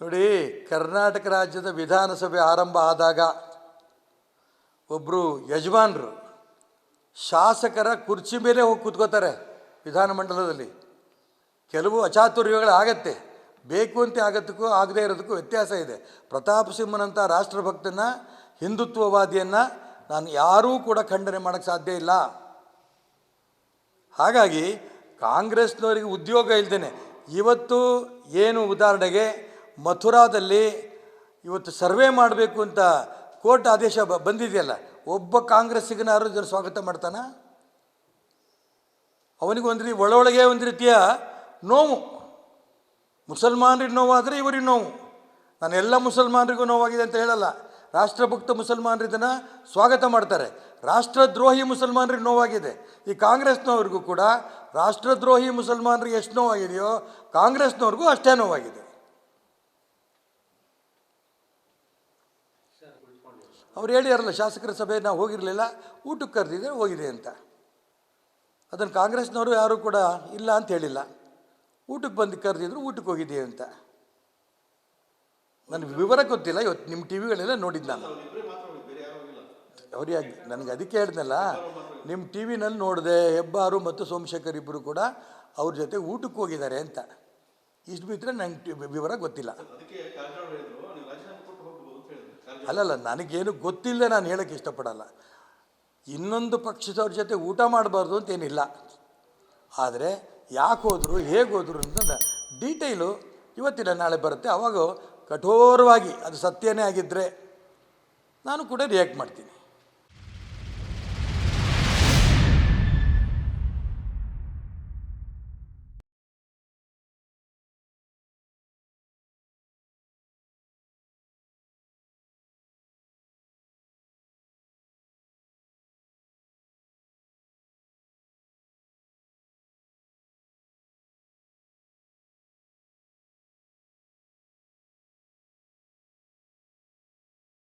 ನೋಡಿ, ಕರ್ನಾಟಕ ರಾಜ್ಯದ ವಿಧಾನಸಭೆ ಆರಂಭ ಆದಾಗ ಒಬ್ಬರು ಯಜಮಾನರು ಶಾಸಕರ ಕುರ್ಚಿ ಮೇಲೆ ಹೋಗಿ ಕೂತ್ಕೋತಾರೆ ವಿಧಾನಮಂಡಲದಲ್ಲಿ ಕೆಲವು ಅಚಾತುರ್ಯಗಳು ಆಗತ್ತೆ. ಬೇಕು ಅಂತ ಆಗತ್ತಕ್ಕೂ ಆಗದೇ ಇರೋದಕ್ಕೂ ವ್ಯತ್ಯಾಸ ಇದೆ. ಪ್ರತಾಪ್ ಸಿಂಹನಂಥ ರಾಷ್ಟ್ರಭಕ್ತನ ಹಿಂದುತ್ವವಾದಿಯನ್ನು ನಾನು ಯಾರೂ ಕೂಡ ಖಂಡನೆ ಮಾಡೋಕ್ಕೆ ಸಾಧ್ಯ ಇಲ್ಲ. ಹಾಗಾಗಿ ಕಾಂಗ್ರೆಸ್ನವರಿಗೆ ಉದ್ಯೋಗ ಇಲ್ದೇನೆ. ಇವತ್ತು ಏನು ಉದಾಹರಣೆಗೆ ಮಥುರಾದಲ್ಲಿ ಇವತ್ತು ಸರ್ವೆ ಮಾಡಬೇಕು ಅಂತ ಕೋರ್ಟ್ ಆದೇಶ ಬಂದಿದೆಯಲ್ಲ, ಒಬ್ಬ ಕಾಂಗ್ರೆಸ್ಸಿಗನಾರು ಜನ ಸ್ವಾಗತ ಮಾಡ್ತಾನ? ಅವನಿಗೆ ಒಂದು ರೀ ಒಳೊಳಗೆ ಒಂದು ರೀತಿಯ ನೋವು. ಮುಸಲ್ಮಾನರಿಗೆ ನೋವಾದರೆ ಇವರಿಗೆ ನೋವು. ನಾನು ಎಲ್ಲ ಮುಸಲ್ಮಾನರಿಗೂ ನೋವಾಗಿದೆ ಅಂತ ಹೇಳಲ್ಲ, ರಾಷ್ಟ್ರಭಕ್ತ ಮುಸಲ್ಮಾನರಿದನ್ನು ಸ್ವಾಗತ ಮಾಡ್ತಾರೆ. ರಾಷ್ಟ್ರದ್ರೋಹಿ ಮುಸಲ್ಮಾನರಿಗೆ ನೋವಾಗಿದೆ. ಈ ಕಾಂಗ್ರೆಸ್ನವ್ರಿಗೂ ಕೂಡ ರಾಷ್ಟ್ರದ್ರೋಹಿ ಮುಸಲ್ಮಾನರಿಗೆ ಎಷ್ಟು ನೋವಾಗಿದೆಯೋ ಕಾಂಗ್ರೆಸ್ನವ್ರಿಗೂ ಅಷ್ಟೇ ನೋವಾಗಿದೆ. ಅವ್ರು ಹೇಳಿರಲ್ಲ ಶಾಸಕರ ಸಭೆ ನಾವು ಹೋಗಿರಲಿಲ್ಲ, ಊಟಕ್ಕೆ ಕರೆದಿದ್ರೆ ಹೋಗಿದೆ ಅಂತ. ಅದನ್ನು ಕಾಂಗ್ರೆಸ್ನವರು ಯಾರೂ ಕೂಡ ಇಲ್ಲ ಅಂತ ಹೇಳಿಲ್ಲ. ಊಟಕ್ಕೆ ಬಂದು ಕರೆದಿದ್ರು, ಊಟಕ್ಕೆ ಹೋಗಿದೆ ಅಂತ. ನನಗೆ ವಿವರ ಗೊತ್ತಿಲ್ಲ, ಇವತ್ತು ನಿಮ್ಮ ಟಿ ವಿಗಳೆಲ್ಲ ನೋಡಿದ್ದು ನಾನು. ಅವ್ರು ಯಾಕೆ, ನನಗೆ ಅದಕ್ಕೆ ಹೇಳಿದ್ನಲ್ಲ, ನಿಮ್ಮ ಟಿ ವಿನಲ್ಲಿ ನೋಡಿದೆ, ಹೆಬ್ಬಾರು ಮತ್ತು ಸೋಮಶೇಖರ್ ಇಬ್ಬರು ಕೂಡ ಅವ್ರ ಜೊತೆ ಊಟಕ್ಕೆ ಹೋಗಿದ್ದಾರೆ ಅಂತ. ಇಷ್ಟು ಬಿಟ್ಟರೆ ನಂಗೆ ವಿವರ ಗೊತ್ತಿಲ್ಲ. ಅಲ್ಲಲ್ಲ, ನನಗೇನು ಗೊತ್ತಿಲ್ಲ ನಾನು ಹೇಳಕ್ಕೆ ಇಷ್ಟಪಡಲ್ಲ. ಇನ್ನೊಂದು ಪಕ್ಷದವ್ರ ಜೊತೆ ಊಟ ಮಾಡಬಾರ್ದು ಅಂತೇನಿಲ್ಲ. ಆದರೆ ಯಾಕೆ ಹೋದರು ಹೇಗೆ ಹೋದರು ಅಂತ ಡೀಟೇಲು ಇವತ್ತಿನ ನಾಳೆ ಬರುತ್ತೆ. ಅವಾಗ ಕಠೋರವಾಗಿ ಅದು ಸತ್ಯನೇ ಆಗಿದ್ದರೆ ನಾನು ಕೂಡ ರಿಯಾಕ್ಟ್ ಮಾಡ್ತೀನಿ.